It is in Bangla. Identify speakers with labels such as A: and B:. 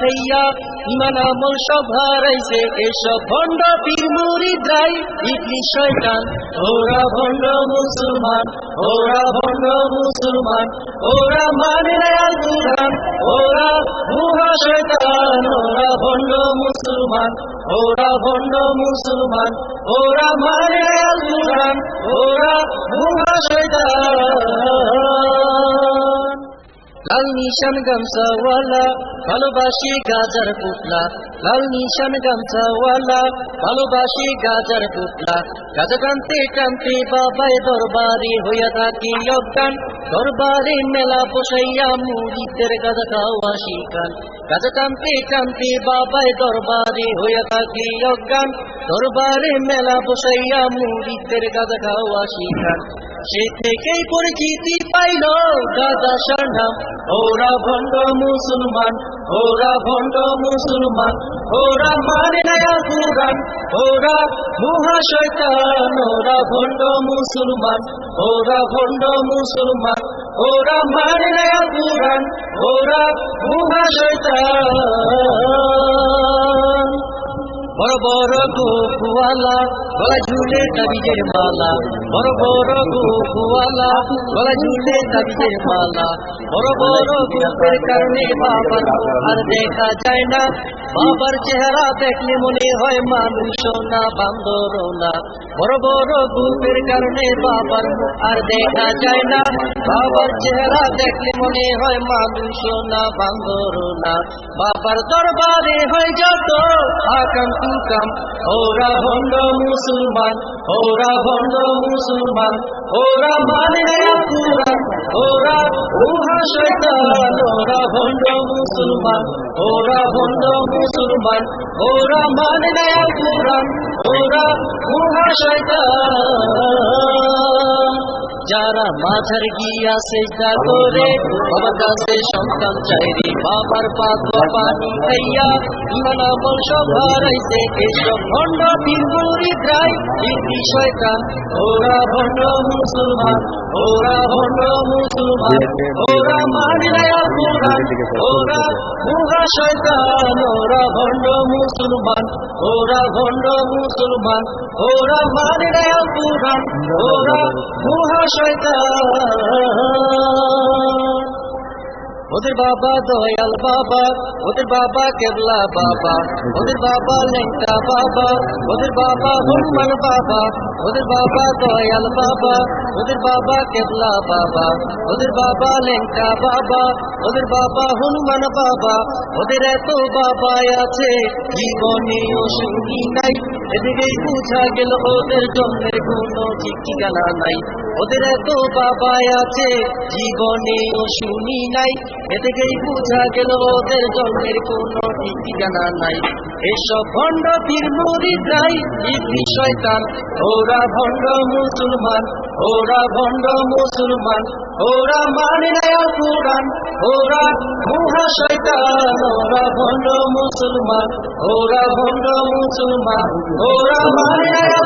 A: খাইয়া ইমান আমল সব হারাইছে এসব ভণ্ড পীর মুরিদাই ইবলি শয়তান। ওরা ভণ্ড মুসলমান, ওরা ভণ্ড মুসলমান, ওরা মানে আল কুরআন। ওরা মুহা শয়তান, ওরা ভণ্ড মুসলমান, ওরা ভণ্ড মুসলমান, ওরা মানে আল কুরআন। ওরা মুহা শয়তান। লাল নিশান গামছাওয়ালা, ভালোবাসি গাজার পুতলা। লাল নিশান গামছাওয়ালা, ভালোবাসি গাজার পুতলা। গাজা টানতে টানতে বাবায় দরবারে হইয়া থাকি অজ্ঞান দরবারে মেলা বসাইয়া মুরিদের গাজা খাওয়া শিকান গাজা টানতে টানতে বাবায় দরবারে হইয়া থাকি অজ্ঞান দরবারে মেলা বসাইয়া মুরিদের গাজা খাওয়া শিকান সে থেকেই পরিচিতি পাইল গাজা সান্ডাম ওরা ভণ্ড মুসলমান, ওরা ভণ্ড মুসলমান, ওরা মানে নয়া কুরান ওরা মুহা শয়তান, ওরা ভণ্ড মুসলমান, ওরা ভণ্ড মুসলমান, ওরা মানে নয়া কুরান ওরা মুহা শয়তান। বড় বড় গোপুয়ালা গলা ঝুলে তাবিজের মালা, বড় বড় গোপুয়ালা গলা ঝুলে তাবিজের মালা, বড় বড় গোপের কারণে বাবার আর দেখা যায় না। বাবার চেহারা দেখলে মনে হয় মানুষ না বান্দর না বড় বড় গোপের কারণে বাবার আর দেখা যায় না। বাবার চেহারা দেখলে মনে হয় মানুষ না বান্দর না বাবার দরবারে হয় যত আকাম তুকাম ওরা ভণ্ড মুসলমান, ওরা ভণ্ড মুসলমান, ওরা মানে কুরআন ওরা উহা শয়তান, ওরা ভণ্ড মুসলমান, ওরা ভণ্ড মুসলমান, ওরা মানে কুরআন ওরা উহা শয়তান। যারা মাঝার গিয়া চেষ্টা করে, বাবার কাছে সন্তান চাইরে বাবার পাতোয়া পানি খাইয়া, ইমান আমল সব এসব ভণ্ড বীরগুরি দ্রাই ইতি শয়তান? ওরা ভণ্ড মুসলমান, ওরা ভণ্ড মুসলমান, ওরা মানে না কুরআন, ওরা মুহা শয়তান, ওরা ভণ্ড মুসলমান, ওরা ভণ্ড মুসলমান, ওরা মানে না কুরআন, ওরা শয়তান ওদের বাবা দয়াল বাবা ওদের বাবা কেবলা বাবা ওদের বাবা লেংটা বাবা ওদের বাবা হনুমান বাবা ওদের বাবা দয়াল বাবা ওদের বাবা কেবলা বাবা ওদের বাবা লেংটা বাবা ওদের বাবা হনুমান বাবা, ওদের এত বাবা আছে, জীবনে অসুখী নাই। এদিকেই বুঝা গেল ওদের জন্মের কোনো ঠিক নাই। ওদের এত বাবাই আছে, জীবনে শুনি নাই। এদিকেই বুঝা গেল ওদের জন্মের কোনো ঠিকানা নাই। এসব ভণ্ড পীর মুরিদ নাই শয়তান। ওরা ভণ্ড মুসলমান, ওরা ভণ্ড মুসলমান। ওরা মানে না কুরআন, ওরা মুহা শয়তান। ওরা ভণ্ড মুসলমান, ওরা ভণ্ড মুসলমান। ওরা মানে